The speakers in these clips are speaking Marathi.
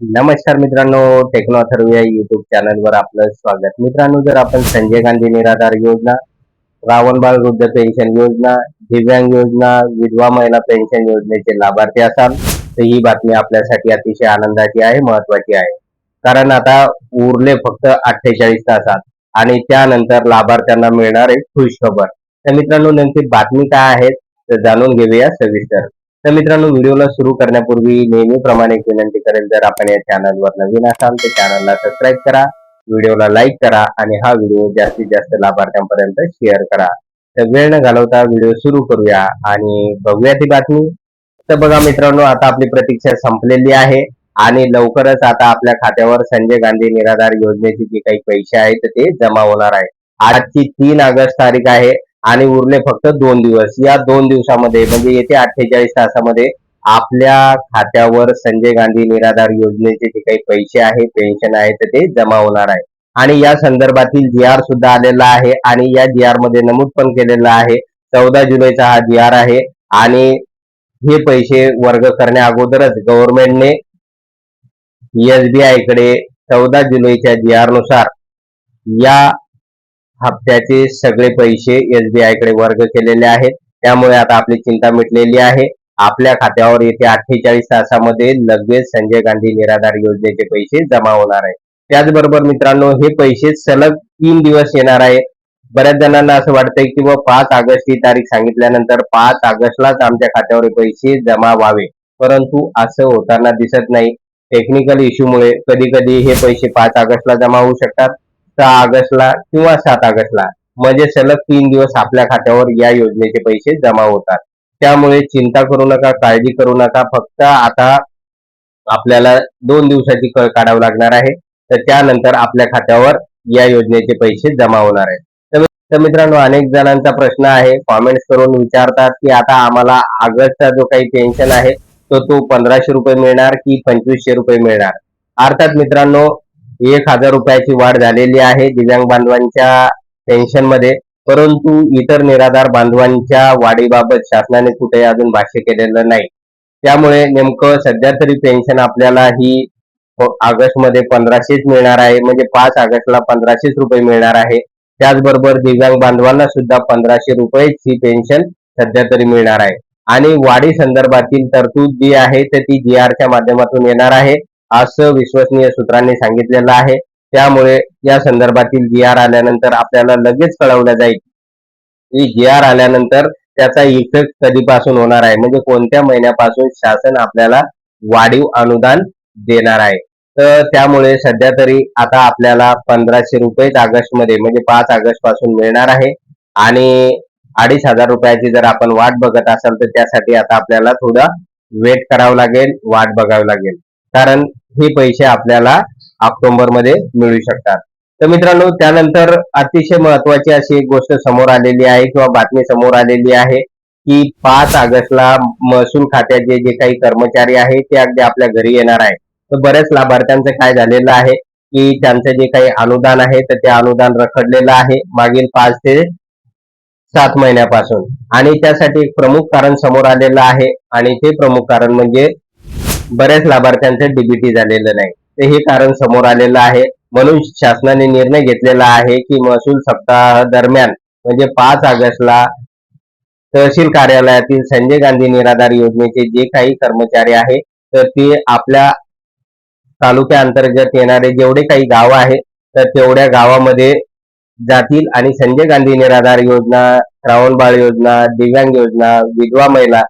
नमस्कार मित्रांनो टेक्नो अथर्व या युट्यूब चॅनलवर आपलं स्वागत. मित्रांनो जर आपण संजय गांधी निराधार योजना रावणबाळ वृद्ध पेन्शन योजना दिव्यांग योजना विधवा महिला पेन्शन योजनेचे लाभार्थी असाल तर ही बातमी आपल्यासाठी अतिशय आनंदाची आहे महत्वाची आहे. कारण आता उरले फक्त अठ्ठेचाळीस तासात आणि त्यानंतर लाभार्थ्यांना मिळणार एक खुश खबर. तर मित्रांनो नेमकी बातमी काय आहे तर जाणून घेऊया सविस्तर. तर मित्रांनो व्हिडिओला सुरू करण्यापूर्वी नेहमीप्रमाणे एक विनंती करेल जर आपण या चॅनलवर नवीन असाल तर चॅनलला सबस्क्राईब करा व्हिडिओला लाईक करा आणि हा व्हिडिओ जास्तीत जास्त लाभार्थ्यांपर्यंत शेअर करा. तर वेळ न घालवता व्हिडिओ सुरू करूया आणि बघूया ती बातमी. तर बघा मित्रांनो आता आपली प्रतीक्षा संपलेली आहे आणि लवकरच आता आपल्या खात्यावर संजय गांधी निराधार योजनेचे जे काही पैसे आहेत ते जमा होणार आहे. आजची तीन ऑगस्ट तारीख आहे. आणि उरले फक्त दोन दिवस. या दोन दिवसामध्ये म्हणजे येत्या अठ्ठेचाळीस तासामध्ये आपल्या खात्यावर संजय गांधी निराधार योजनेचे जे काही पैसे आहे पेन्शन आहे तर ते जमा होणार आहे. आणि या संदर्भातील जी आर सुद्धा आलेला आहे आणि या जी आरमध्ये नमूद पण केलेला आहे. चौदा जुलैचा हा जी आर आहे आणि हे पैसे वर्ग करण्या अगोदरच गव्हर्नमेंटने एसबीआयकडे चौदा जुलैच्या जी आरनुसार या हप्त्याचे सगळे पैसे एसबीआयकडे वर्ग केलेले आहेत. त्यामुळे आता आपली चिंता मिटलेली आहे. आपल्या खात्यावर येत्या अठ्ठेचाळीस तासामध्ये लगेच संजय गांधी निराधार योजनेचे पैसे जमा होणार आहे त्याचबरोबर मित्रांनो हे पैसे सलग तीन दिवस येणार आहे बऱ्याच जणांना असं वाटतंय की व पाच ऑगस्ट ही तारीख सांगितल्यानंतर पाच ऑगस्टलाच आमच्या खात्यावर पैसे जमा व्हावे. परंतु असं होताना दिसत नाही. टेक्निकल इश्यूमुळे कधी कधी हे पैसे पाच ऑगस्टला जमा होऊ शकतात. सहा ऑगस्टला किंवा सात ऑगस्टला. म्हणजे सलग तीन दिवस आपल्या खात्यावर या योजनेचे पैसे जमा होतात. त्यामुळे चिंता करू नका काळजी करू नका. फक्त आता आपल्याला दोन दिवसाची कळ काढावी लागणार आहे. तर त्यानंतर आपल्या खात्यावर या योजनेचे पैसे जमा होणार आहेत. तर मित्रांनो अनेक जणांचा प्रश्न आहे. कॉमेंट्स करून विचारतात की आता आम्हाला ऑगस्टचा जो काही पेन्शन आहे तो तो पंधराशे रुपये मिळणार की पंचवीसशे रुपये मिळणार? अर्थात मित्रांनो एक हजार रुपयाची वाढ झालेली आहे दिव्यांग बांधवांच्या पेन्शनमध्ये. परंतु इतर निराधार बांधवांच्या वाढीबाबत शासनाने कुठे अजून भाष्य केलेलं नाही. त्यामुळे नेमकं सध्या तरी पेन्शन आपल्याला ही ऑगस्टमध्ये पंधराशेच मिळणार आहे. म्हणजे पाच ऑगस्टला पंधराशेच रुपये मिळणार आहे. त्याचबरोबर दिव्यांग बांधवांना सुद्धा पंधराशे रुपयेच ही पेन्शन सध्या तरी मिळणार आहे. आणि वाढी संदर्भातील तरतूद जी आहे तर ती जी आरच्या माध्यमातून येणार आहे. असं विश्वसनीय सूत्रांनी सांगितलेलं आहे. त्यामुळे या संदर्भातील जी आर आल्यानंतर आपल्याला लगेच कळवलं जाईल की जी आर आल्यानंतर त्याचा इफेक्ट कधीपासून होणार आहे? म्हणजे कोणत्या महिन्यापासून शासन आपल्याला वाढीव अनुदान देणार आहे? तर त्यामुळे सध्या तरी आता आपल्याला पंधराशे रुपयेच ऑगस्टमध्ये म्हणजे पाच ऑगस्टपासून मिळणार आहे. आणि अडीच हजार रुपयाची जर आपण वाट बघत असाल तर त्यासाठी आता आपल्याला थोडा वेट करावं लागेल वाट बघावी लागेल. कारण हे पैसे आपल्याला ऑक्टोबरमध्ये मिळू शकतात. तर मित्रांनो त्यानंतर अतिशय महत्वाची अशी एक गोष्ट समोर आलेली आहे किंवा बातमी समोर आलेली आहे की पाच ऑगस्टला महसूल खात्याचे जे काही कर्मचारी आहे ते अगदी आपल्या घरी येणार आहे तर बऱ्याच लाभार्थ्यांचं काय झालेलं आहे की त्यांचं जे काही अनुदान आहे तर ते अनुदान रखडलेलं आहे मागील पाच ते सात महिन्यापासून. आणि त्यासाठी एक प्रमुख कारण समोर आलेलं आहे आणि ते प्रमुख कारण म्हणजे बऱ्याच लाभार्थ्यांचं डीबीटी झालेलं नाही. तर हे कारण समोर आलेलं आहे. म्हणून शासनाने निर्णय घेतलेला आहे की महसूल सप्ताह दरम्यान म्हणजे पाच ऑगस्टला तहसील कार्यालयातील संजय गांधी निराधार योजनेचे जे काही कर्मचारी आहे तर ते आपल्या तालुक्या अंतर्गत येणारे जेवढे काही गाव आहे तर तेवढ्या गावामध्ये जातील आणि संजय गांधी निराधार योजना श्रावणबाळ योजना दिव्यांग योजना विधवा महिला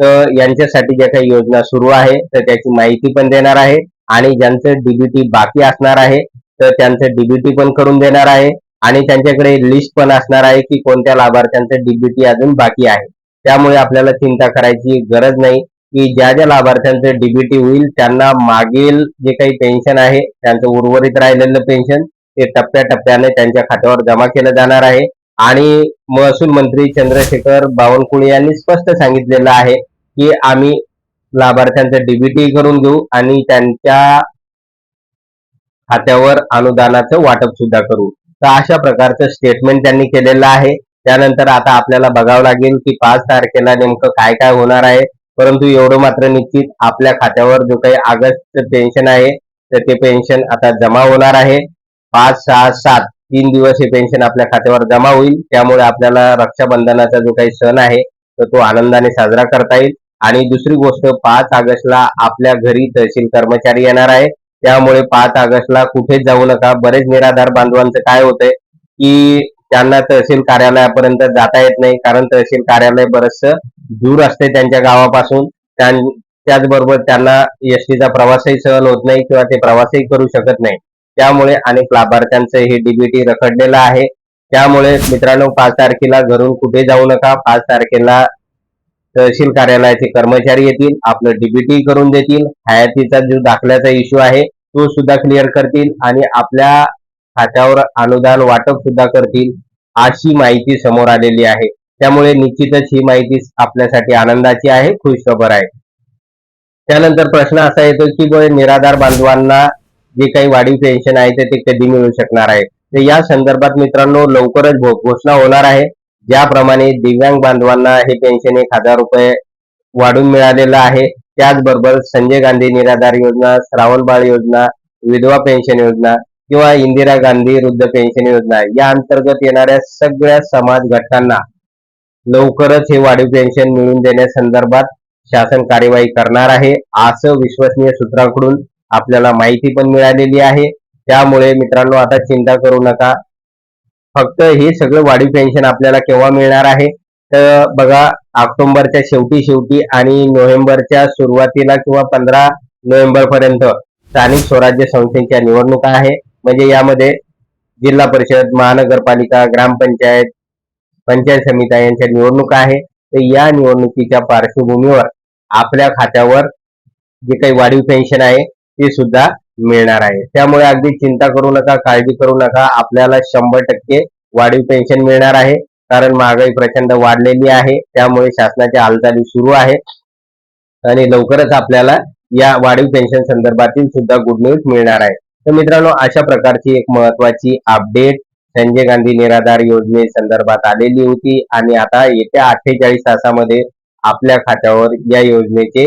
तर यांच्यासाठी ज्या काही योजना सुरू आहे तर त्याची माहिती पण देणार आहे आणि ज्यांचं डीबीटी बाकी असणार आहे तर त्यांचं डीबीटी पण करून देणार आहे आणि त्यांच्याकडे लिस्ट पण असणार आहे की कोणत्या लाभार्थ्यांचं डीबीटी अजून बाकी आहे. त्यामुळे आपल्याला चिंता करायची गरज नाही की ज्या ज्या लाभार्थ्यांचं डीबीटी होईल त्यांना मागील जे काही पेन्शन आहे त्यांचं उर्वरित राहिलेलं पेन्शन ते टप्प्याटप्प्याने त्यांच्या खात्यावर जमा केलं जाणार आहे. आणि महसूल मंत्री चंद्रशेखर बावनकुळे यांनी स्पष्ट सांगितलेलं आहे की आम्ही लाभार्थ्यांचं डीबीटी करून घेऊ आणि त्यांच्या खात्यावर अनुदानाचं वाटप सुद्धा करू. तर अशा प्रकारचं स्टेटमेंट त्यांनी केलेलं आहे. त्यानंतर आता आपल्याला बघावं लागेल की पाच तारखेला नेमकं काय काय होणार आहे. परंतु एवढं मात्र निश्चित आपल्या खात्यावर जो काही ऑगस्ट पेन्शन आहे तर ते पेन्शन आता जमा होणार आहे. पाच सहा सात तीन दिवस हे पेन्शन आपल्या खात्यावर जमा होईल. त्यामुळे आपल्याला रक्षाबंधनाचा जो काही सण आहे तर तो आनंदाने साजरा करता येईल. आणि दुसरी गोष्ट पाच ऑगस्टला आपल्या घरी तहसील कर्मचारी येणार आहे त्यामुळे पाच ऑगस्टला कुठेच जाऊ नका. बरेच निराधार बांधवांचं काय होतंय की त्यांना तहसील कार्यालयापर्यंत जाता येत नाही. कारण तहसील कार्यालय बरचसं दूर असते त्यांच्या गावापासून. त्यां- त्याचबरोबर त्यांना एसटीचा प्रवासही सहन होत नाही किंवा ते प्रवासही करू शकत नाही. त्यामुळे अनेक लाभार्थ्यांचं हे डीबीटी रखडलेलं आहे. त्यामुळे मित्रांनो पाच तारखेला घरून कुठे जाऊ नका. पाच तारखेला तहसील कार्यालयाचे कर्मचारी येतील आपलं डीबीटी करून देतील हयातीचा जो दाखल्याचा इश्यू आहे तो सुद्धा क्लिअर करतील आणि आपल्या खात्यावर अनुदान वाटप सुद्धा करतील अशी माहिती समोर आलेली आहे. त्यामुळे निश्चितच ही माहिती आपल्यासाठी आनंदाची आहे खुशखबर आहे. त्यानंतर प्रश्न असा येतो की निराधार बांधवांना जे काही वाढीव पेन्शन आहे ते कधी मिळू शकणार आहे? तर या संदर्भात मित्रांनो लवकरच घोषणा होणार आहे. ज्याप्रमाणे दिव्यांग बांधवांना हे पेन्शन एक हजार रुपये वाढून मिळालेलं आहे. त्याचबरोबर संजय गांधी निराधार योजना श्रावण बाळ योजना विधवा पेन्शन योजना किंवा इंदिरा गांधी वृद्ध पेन्शन योजना या अंतर्गत येणाऱ्या सगळ्या समाज घटकांना लवकरच हे वाढीव पेन्शन मिळवून देण्यासंदर्भात शासन कार्यवाही करणार आहे. असं विश्वसनीय सूत्रांकडून आपल्याला माहिती पण मिळालेली आहे. त्यामुळे मित्रांनो आता चिंता करू नका. फक्त हे सगळं वाढीव पेन्शन आपल्याला केव्हा मिळणार आहे? तर बघा ऑक्टोबरच्या शेवटी शेवटी आणि नोव्हेंबरच्या सुरुवातीला किंवा पंधरा नोव्हेंबर पर्यंत स्थानिक स्वराज्य संस्थेच्या निवडणुका आहे. म्हणजे यामध्ये जिल्हा परिषद महानगरपालिका ग्रामपंचायत पंचायत समित्या यांच्या निवडणुका आहे. तर या निवडणुकीच्या पार्श्वभूमीवर आपल्या खात्यावर जे काही वाढीव पेन्शन आहे ते सुद्धा मिळणार आहे. त्यामुळे अगदी चिंता करू नका काळजी करू नका. आपल्याला शंभर टक्के वाढीव पेन्शन मिळणार आहे. कारण महागाई प्रचंड वाढलेली आहे. त्यामुळे शासनाच्या हालचाली सुरू आहेत आणि लवकरच आपल्याला या वाढीव पेन्शन संदर्भातील सुद्धा गुड न्यूज मिळणार आहे. तर मित्रांनो अशा प्रकारची एक महत्वाची अपडेट संजय गांधी निराधार योजने संदर्भात आलेली होती. आणि आता येत्या अठ्ठेचाळीस तासामध्ये आपल्या खात्यावर या योजनेचे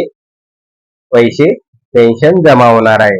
पैसे पेन्शन जमा होणार आहे.